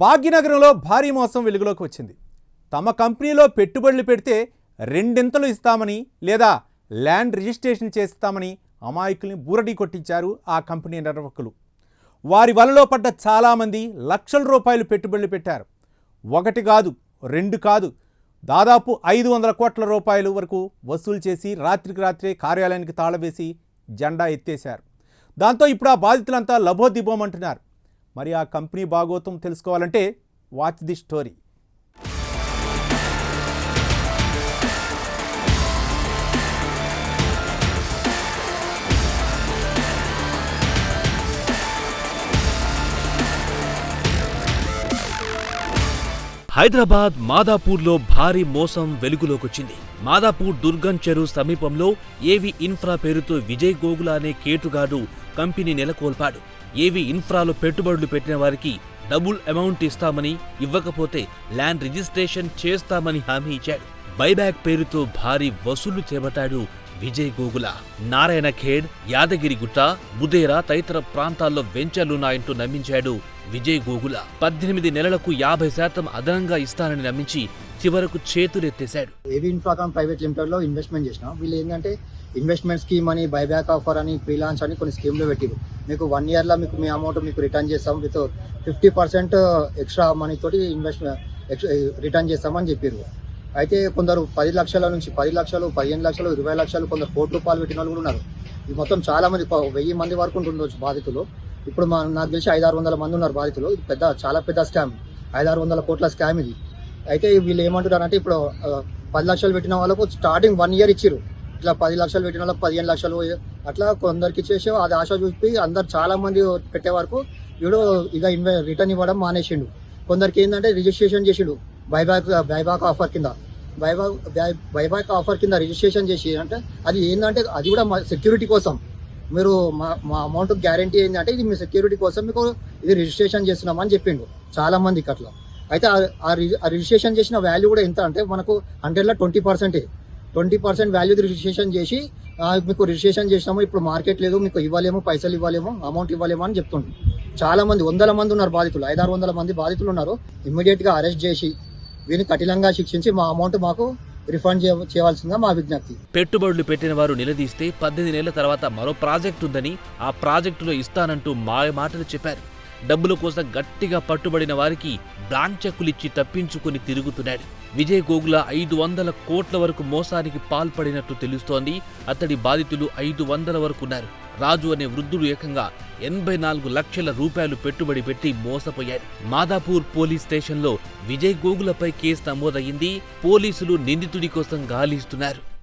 భాగ్యనగరంలో భారీ మోసం వెలుగులోకి వచ్చింది. తమ కంపెనీలో పెట్టుబడులు పెడితే రెండింతలు ఇస్తామని లేదా ల్యాండ్ రిజిస్ట్రేషన్ చేస్తామని అమాయకుల్ని బూరడి కొట్టించారు ఆ కంపెనీ నిర్వాహకులు. వారి వలలో పడ్డ చాలామంది లక్షల రూపాయలు పెట్టుబడులు పెట్టారు. ఒకటి కాదు రెండు కాదు దాదాపు ఐదు వందల కోట్ల రూపాయల వరకు వసూలు చేసి రాత్రికి రాత్రే కార్యాలయానికి తాళవేసి జెండా ఎత్తేశారు. దాంతో ఇప్పుడు ఆ బాధితులంతా లభోదిబోమంటున్నారు మరి ఆ కంపెనీ భాగోతం తెలుసుకోవాలంటే వాచ్ ది స్టోరీ హైదరాబాద్ మాదాపూర్లో భారీ మోసం వెలుగులోకొచ్చింది. మాదాపూర్ దుర్గం చెరువు సమీపంలో ఏవి ఇన్ఫ్రా పేరుతో విజయ్ గోగుల అనే కేటుగాడు కంపెనీ నెలకొల్పాడు. ఏవి ఇన్ఫ్రాలో పెట్టుబడులు పెట్టిన వారికి డబుల్ అమౌంట్ ఇస్తామని ఇవ్వకపోతే ల్యాండ్ రిజిస్ట్రేషన్ చేస్తామని హామీ ఇచ్చాడు. బైబ్యాక్ పేరుతో భారీ వసూలు చేపట్టాడు విజయ్ గోగుల. నారాయణ ఖేడ్ యాదగిరిగుట్ట బుదేరా తదితర ప్రాంతాల్లో వెంచర్లున్నాయంటూ నమ్మించాడు విజయ్ గోగుల పద్దెనిమిది నెలలకు యాభై శాతం అదనంగా ఇస్తానని నమ్మించి చివరకు చేతులెత్తేశాడు. ఏవి ఇన్ఫ్రాకామ్ ప్రైవేట్ లిమిటెడ్లో ఇన్వెస్ట్మెంట్ చేసినాం. వీళ్ళు ఏంటంటే ఇన్వెస్ట్మెంట్ స్కీమ్ అని బైబ్యాక్ ఆఫర్ అని ఫ్రీలాన్స్ అని కొన్ని స్కీమ్లు పెట్టారు మీకు వన్ ఇయర్లో మీకు మీ అమౌంట్ మీకు రిటర్న్ చేస్తాం. With fifty percent extra money తోటి ఇన్వెస్ట్మెంట్ రిటర్న్ చేస్తామని చెప్పారు అయితే కొందరు పది లక్షల నుంచి పది లక్షలు పదిహేను లక్షలు ఇరవై లక్షలు కొందరు కోటి రూపాయలు పెట్టిన వాళ్ళు కూడా ఉన్నారు. ఇది మొత్తం చాలా మంది వెయ్యి మంది వరకు ఉంటుండొచ్చు బాధితులు. ఇప్పుడు మా నాకు తెలిసి ఐదారు వందల మంది ఉన్నారు బాధితులు. ఇది పెద్ద చాలా పెద్ద స్కామ్. ఐదారు వందల కోట్ల స్కామ్ ఇది. అయితే వీళ్ళు ఏమంటున్నారంటే ఇప్పుడు పది లక్షలు పెట్టిన వాళ్ళకు స్టార్టింగ్ వన్ ఇయర్ ఇచ్చారు ఇట్లా పది లక్షలు పెట్టిన వాళ్ళకి పదిహేను లక్షలు అట్లా కొందరికి ఇచ్చేసి అది ఆశ చూపి అందరు చాలా మంది పెట్టే వరకు వీడు ఇక రిటర్న్ ఇవ్వడం మానేసిండు. కొందరికి ఏంటంటే రిజిస్ట్రేషన్ చేసిండు. బైబ్యాక్ బైబ్యాక్ ఆఫర్ కింద. బైబ్యాక్ బైబ్యాక్ ఆఫర్ కింద రిజిస్ట్రేషన్ చేసి అంటే అది ఏంటంటే అది కూడా సెక్యూరిటీ కోసం. మీరు మా మా అమౌంట్ గ్యారంటీ ఏంటంటే ఇది మీ సెక్యూరిటీ కోసం మీకు ఇది రిజిస్ట్రేషన్ చేస్తున్నామని చెప్పిండు చాలా మందికి అట్లా అయితే ఆ- ఆ రిజిస్ట్రేషన్ చేసిన వాల్యూ కూడా ఎంత అంటే మనకు హండ్రెడ్లో ట్వంటీ పర్సెంటే ట్వంటీ పర్సెంట్ వాల్యూ రిజిస్ట్రేషన్ చేసి మీకు రిజిస్ట్రేషన్ చేసినాము ఇప్పుడు మార్కెట్ లేదు మీకు ఇవ్వలేము పైసలు ఇవ్వలేము అమౌంట్ ఇవ్వలేము అని చెప్తుండ్రు చాలా మంది వందల మంది ఉన్నారు బాధితులు ఐదారు వందల మంది బాధితులు ఉన్నారు. ఇమ్మీడియట్గా అరెస్ట్ చేసి వీరిని కఠినంగా శిక్షించి మా అమౌంట్ మాకు రిఫండ్ చేయ- మా విజ్ఞప్తి? పెట్టుబడులు పెట్టిన వారు నిలదీస్తే పద్దెనిమిది నెలల తర్వాత మరో ప్రాజెక్టు ఉందని ఆ ప్రాజెక్టులో ఇస్తానంటూ మాయ మాటలు చెప్పారు. డబ్బుల కోసం గట్టిగా పట్టుబడిన వారికి బ్లాంక్ చెక్కులిచ్చి తప్పించుకుని తిరుగుతున్నాడు. విజయ్ గోగుల ఐదు వందల కోట్ల వరకు మోసానికి పాల్పడినట్లు తెలుస్తోంది. అతడి బాధితులు ఐదు వందల వరకు ఉన్నారు. రాజు అనే వృద్ధుడు ఏకంగా ఎనభై నాలుగు లక్షల రూపాయలు పెట్టుబడి పెట్టి మోసపోయారు. మాదాపూర్ పోలీస్ స్టేషన్లో విజయ్ గోగులపై కేసు నమోదయ్యింది. పోలీసులు నిందితుడి కోసం గాలిస్తున్నారు.